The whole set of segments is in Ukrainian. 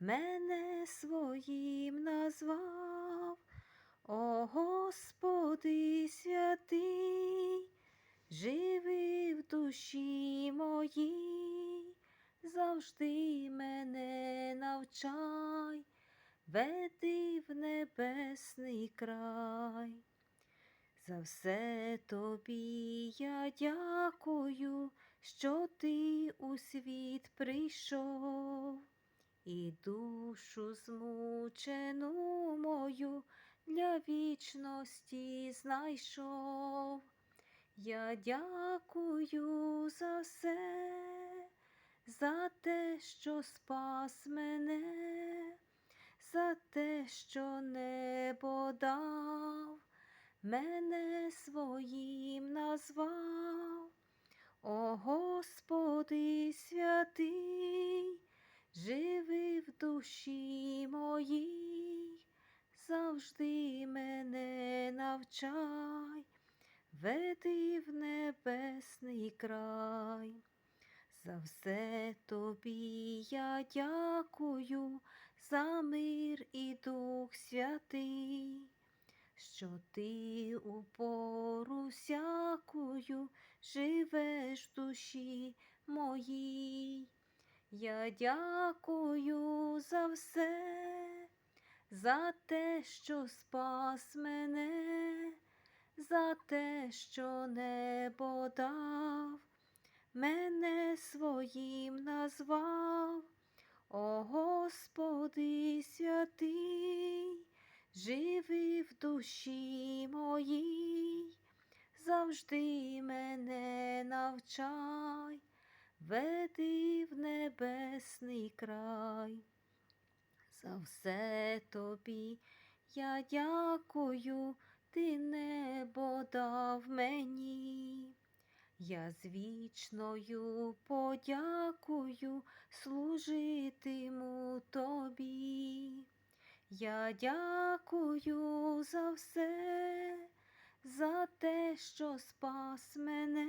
мене своїм назвав, О Господи святий, живи в душі моїй, завжди мене навчай, веди в небесний край. За все тобі я дякую, що ти у світ прийшов, і душу змучену мою для вічності знайшов. Я дякую за все, за те, що спас мене, за те, що небо дав мене своїм назвав, О Господи святий, душі моїй, завжди мене навчай, веди в небесний край. За все тобі я дякую, за мир і Дух Святий що ти у пору всякую живеш в душі моїй. Я дякую за все, за те, що спас мене, за те, що небо дав, мене своїм назвав, О Господи святий живи в душі моїй, завжди мене навчай, веди в небесний край. За все тобі я дякую, ти небо дав мені. Я з вічною подякую служитиму тобі. Я дякую за все, за те, що спас мене,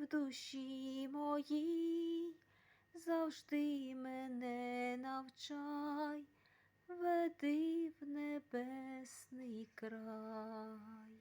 в душі моїй, завжди мене навчай, веди в небесний край.